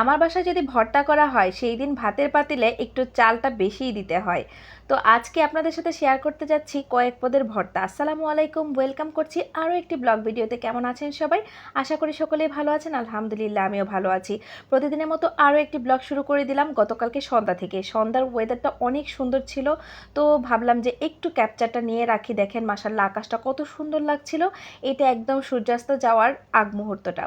আমার বাসায় যদি ভর্তা করা হয়, সেই দিন ভাতের পাতিলে একটু চালটা বেশিই দিতে হয়। তো আজকে আপনাদের সাথে শেয়ার করতে যাচ্ছি কয়েক পদের ভর্তা। আসসালামু আলাইকুম ওয়েলকাম করছি আরও একটি ব্লগ ভিডিওতে। কেমন আছেন সবাই? আশা করি সকলেই ভালো আছেন। আলহামদুলিল্লাহ, আমিও ভালো আছি। প্রতিদিনের মতো আরও একটি ব্লগ শুরু করে দিলাম গতকালকে সন্ধ্যা থেকে। সন্ধ্যার ওয়েদারটা অনেক সুন্দর ছিল। তো ভাবলাম যে একটু ক্যাপচারটা নিয়ে রাখি। দেখেন মাসাল্লাহ আকাশটা কত সুন্দর লাগছিল। এটা একদম সূর্যাস্ত যাওয়ার আগ মুহূর্তটা।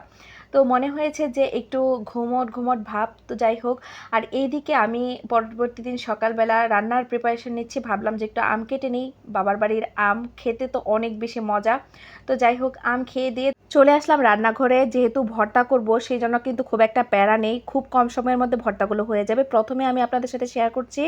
তো মনে হয়েছে যে একটু ঘুমট ঘুমট ভাব তো যাই হোক। আর এইদিকে আমি পরবর্তী দিন সকালবেলা রান্নার প্রিপারেশন নিচ্ছি। ভাবলাম যে একটু আম কেটে নিই। বাবার বাড়ির আম খেতে তো অনেক বেশি মজা। তো যাই হোক, আম খেয়ে দিয়ে চলে আসলাম রান্নাঘরে। যেহেতু ভর্তা করব, সেই জন্য কিন্তু খুব একটা প্যারা নেই। খুব কম সময়ের মধ্যে ভর্তাগুলো হয়ে যাবে। প্রথমে আমি আপনাদের সাথে শেয়ার করছি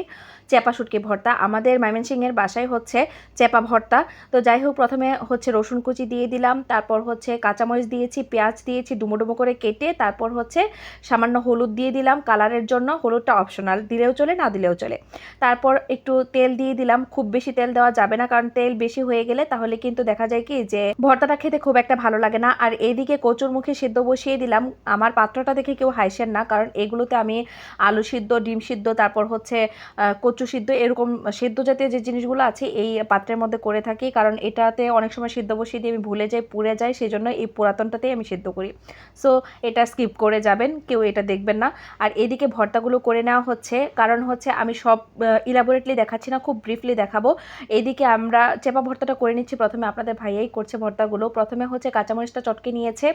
চেপা শুটকি ভর্তা। আমাদের ময়মনসিংহের বাসায় হচ্ছে চেপা ভর্তা। তো যাই হোক, প্রথমে হচ্ছে রসুন কুচি দিয়ে দিলাম। তারপর হচ্ছে কাঁচামরিচ দিয়েছি, পেঁয়াজ দিয়েছি ডুমো ডুমো করে কেটে তারপর হচ্ছে সামান্য হলুদ দিয়ে দিলাম কালারের জন্য। হলুদটা অপশনাল দিলেও চলে, না দিলেও চলে। তারপর একটু তেল দিয়ে দিলাম। খুব বেশি তেল দেওয়া যাবে না, কারণ তেল বেশি হয়ে গেলে তাহলে কিন্তু দেখা যায় কি যে ভর্তাটা খেতে খুব একটা ভালো লাগে না। আর এইদিকে কচুর মুখে সিদ্ধ বসিয়ে দিলাম। আমার পাত্রটা দেখে কেউ হাইসেন না, কারণ এগুলোতে আমি আলু সিদ্ধ, ডিম সিদ্ধ, তারপর হচ্ছে কচু সিদ্ধ, এরকম সিদ্ধ জাতীয় যে জিনিসগুলো আছে এই পাত্রের মধ্যে করে থাকি। কারণ এটাতে অনেক সময় সিদ্ধ বসিয়ে দিয়ে আমি ভুলে যাই, পুড়ে যাই সেই জন্য এই পুরাতনটাতেই আমি সিদ্ধ করি। সো এটা স্কিপ করে যাবেন, কেউ এটা দেখবেন না। আর এদিকে ভর্তাগুলো করে নেওয়া হচ্ছে, কারণ হচ্ছে আমি সব ইলাবোরেটলি দেখাচ্ছি না, খুব ব্রিফলি দেখাবো। এদিকে আমরা চেপা ভর্তাটা করে নিচ্ছি, প্রথমে আপনাদের ভাইয়াই করছে ভর্তাগুলো। প্রথমে হচ্ছে কাঁচামরিচটা চটকে নিয়েছে।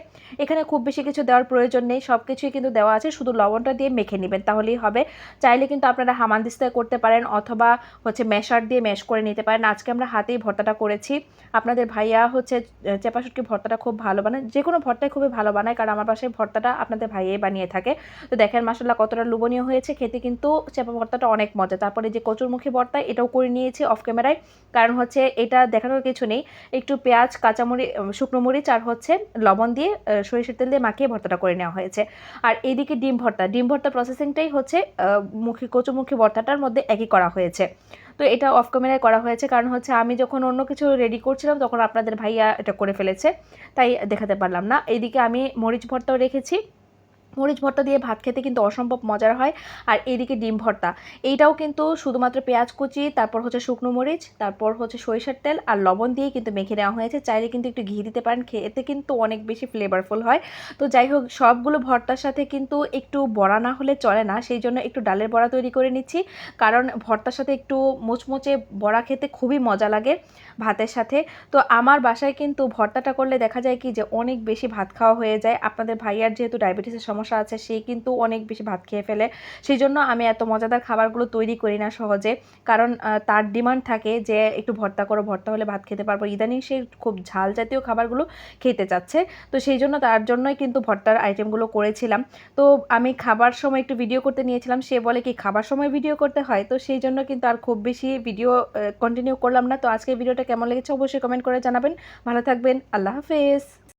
এখানে খুব বেশি কিছু দেওয়ার প্রয়োজন নেই, সব কিছুই কিন্তু দেওয়া আছে, শুধু লবণটা দিয়ে মেখে নেবেন, তাহলেই হবে। চাইলে কিন্তু আপনারা হামানদিস্তায় করতে পারেন, অথবা হচ্ছে ম্যাশার দিয়ে ম্যাশ করে নিতে পারেন। আজকে আমরা হাতেই ভর্তাটা করেছি। আপনাদের ভাইয়া হচ্ছে চেপা শুটকি ভর্তাটা খুব ভালো বানায় যে কোনো ভর্তাই খুবই ভালো বানায়, কারণ আমার বাসায় ভর্তাটা আপনাদের ভাইয়ে বানিয়ে থাকে। তো দেখেন মাসাল্লাহ কতটা লোভনীয় হয়েছে। খেতে কিন্তু চেপা ভর্তাটা অনেক মজা। তারপরে যে কচুরমুখী ভর্তা, এটাও করে নিয়েছি অফ ক্যামেরায় কারণ হচ্ছে এটা দেখানোর কিছু নেই। একটু পেঁয়াজ, কাঁচামরি শুকনো মরিচ আর হচ্ছে লবণ দিয়ে সরিষার তেল দিয়ে মাখিয়ে ভর্তাটা করে নেওয়া হয়েছে। আর এদিকে ডিম ভর্তা। ডিম ভর্তা প্রসেসিংটাই হচ্ছে মুখী কচুমুখী ভর্তাটার মধ্যে একই করা হয়েছে। তো এটা অফ ক্যামেরায় করা হয়েছে। কারণ হচ্ছে আমি যখন অন্য কিছু রেডি করছিলাম, তখন আপনাদের ভাইয়া এটা করে ফেলেছে। তাই দেখাতে পারলাম না। এইদিকে আমি মরিচ ভর্তাও রেখেছি। মরিচ ভর্তা দিয়ে ভাত খেতে কিন্তু অসম্ভব মজার হয়। আর এদিকে ডিম ভর্তা। এইটাও কিন্তু শুধুমাত্র পেঁয়াজ কুচি, তারপর হচ্ছে শুকনো মরিচ, তারপর হচ্ছে সরিষার তেল আর লবণ দিয়ে কিন্তু মেখে নেওয়া হয়েছে। চাইলে কিন্তু একটু ঘি দিতে পারেন, খেতে কিন্তু অনেক বেশি ফ্লেভারফুল হয়। তো যাই হোক, সবগুলো ভর্তার সাথে কিন্তু একটু বড়া না হলে চলে না, সেই জন্য একটু ডালের বড়া তৈরি করে নিচ্ছি। কারণ ভর্তার সাথে একটু মোচমোচে বড়া খেতে খুবই মজা লাগে ভাতের সাথে। তো আমার বাসায় কিন্তু ভর্তাটা করলে দেখা যায় কি যে অনেক বেশি ভাত খাওয়া হয়ে যায়। আপনাদের ভাইয়ার যেহেতু ডায়াবেটিসের সমস্যা আছে, সে কিন্তু অনেক বেশি ভাত খেয়ে ফেলে। সেই জন্য আমি এত মজাদার খাবারগুলো তৈরি করি না সহজে। কারণ তার ডিমান্ড থাকে যে একটু ভর্তা করো, ভর্তা হলে ভাত খেতে পারব। ইদানিং সে খুব ঝাল জাতীয় খাবারগুলো খেতে চাচ্ছে। তো সেই জন্য তার জন্যই কিন্তু ভর্তার আইটেমগুলো করেছিলাম। তো আমি খাবার সময় একটু ভিডিও করতে নিয়েছিলাম। সে বলে কি, খাবার সময় ভিডিও করতে হয়? তো সেই জন্য কিন্তু আর খুব বেশি ভিডিও কন্টিনিউ করলাম না। তো আজকে ভিডিওটা কেমন লেগেছে অবশ্যই কমেন্ট করে জানাবেন। ভালো থাকবেন। আল্লাহ হাফেজ।